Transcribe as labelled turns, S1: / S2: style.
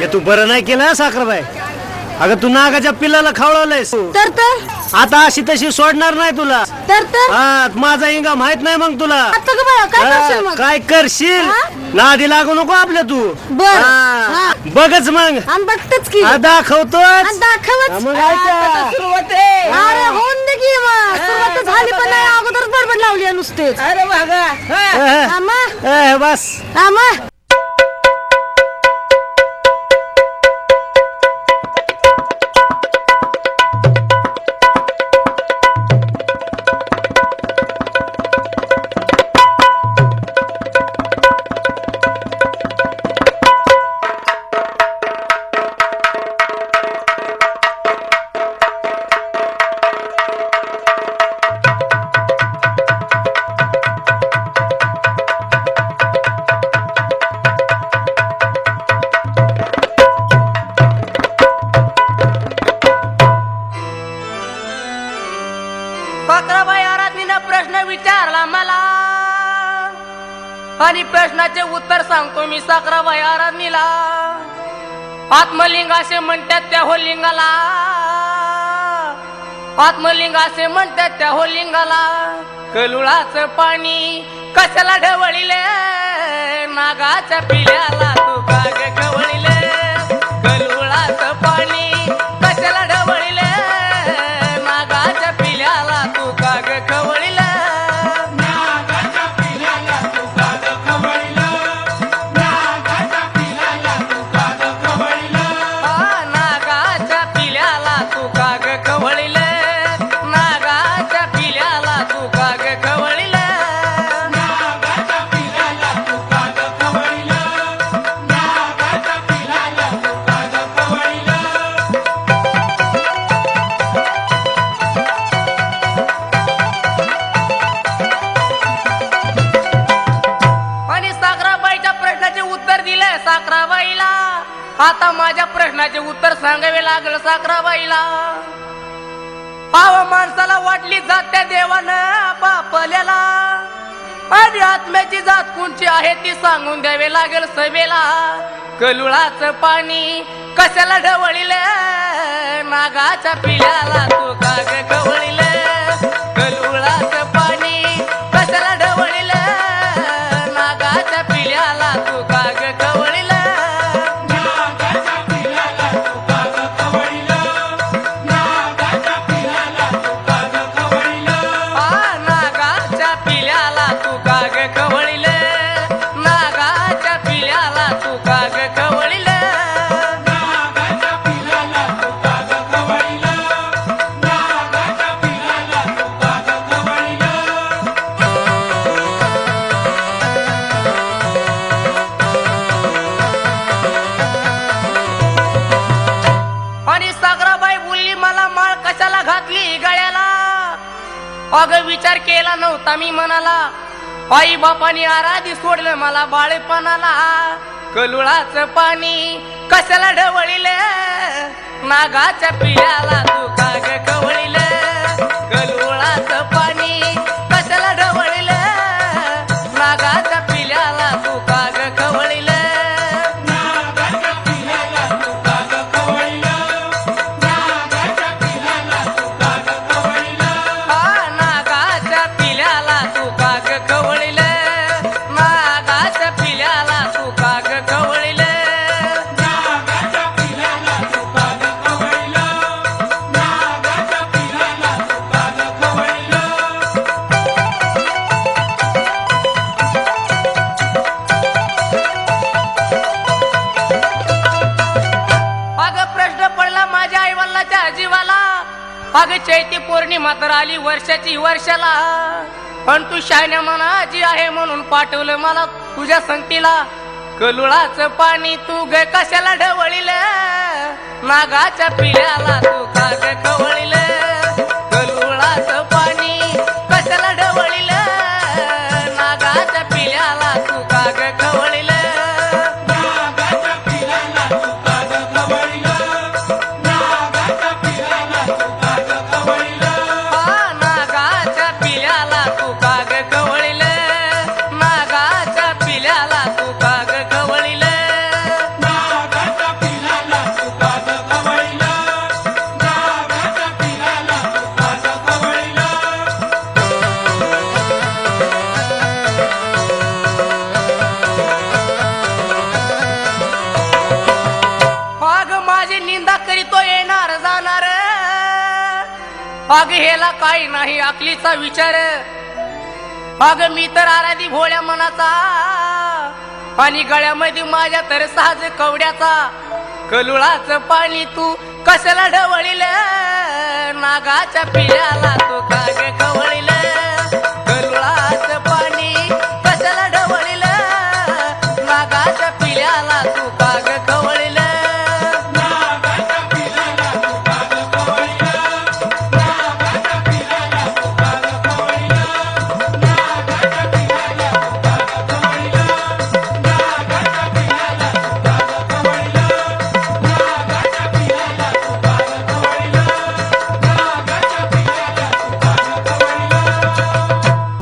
S1: हे तू बरं नाही केलं साखरबाई? अगं तू नागाच्या पिल्लाला खावळवलंयस.
S2: तर तर?
S1: आता अशी तशी सोडणार नाही तुला.
S2: तर तर?
S1: हा माझा इंगा माहीत नाही मग तुला.
S2: आता का बाळा काय करशील
S1: हा,
S2: मग?
S1: काय करशील?
S2: हा?
S1: नादी लागू नको आपल्या तू.
S2: बर
S1: हा.
S2: हा.
S1: बघच मग.
S2: आणि बघतेच की.
S1: हा, दाखवतोच.
S2: आणि दाखवच.
S1: मग ऐका.
S3: सुरुवात. आहे
S2: अरे होऊन दे की मग. सुरुवात झाली पण नाही अगोदरच बडबड लावली आहे नुसतेच.
S3: अरे बघा. हा.
S1: ए,
S2: आमा
S1: ए, बस.
S2: आमा
S3: आणि प्रश्नाचे उत्तर सांगतो मी साखरा आराधनीला. आत्मलिंग असे म्हणतात त्या होलिंगाला. आत्मलिंग असे म्हणतात त्या होलिंगाला. कलुळाचं पाणी कशाला ढवळिले? नागाच्या पिल्याला आता माझ्या प्रश्नाचे उत्तर सांगावे लागलं साखराबाईला. पाव माणसाला वाटली जात त्या देवानं बापल्याला आणि आत्म्याची जात कोणची आहे ती सांगून द्यावे लागेल सभेला. कलुळाच पाणी कशाला ढवळील? नागाच्या पिल्याला तू काग गवळीले कलुळाच पाणी कशाला ढवळील? नागाच्या पिल्याला तू अग विचार केला नव्हता मी मनाला. आई बापानी आराधी सोडलं मला बाळेपणाला. कलुळाच पाणी कशाला ढवळील? नागाच्या पियाला तू काग कवळील कलु चैती पौर्णिमा तर आली वर्षाची वर्षाला. पण तू शायन्या मनाची आहे म्हणून पाठवलं मला तुझ्या संगतीला. कलुळाच पाणी तू ग कशाला ढवळील? नागाच्या पिल्याला तू का ढवळील अग हेला काही नाही अकलीचा विचार. अग मी तर आराधी भोळ्या मनाचा. आणि गळ्यामध्ये माझ्या तर साज कवड्याचा. कलुळाच पाणी तू कशाला ढवळील? नागाच्या पिल्याला तू काग कवळील?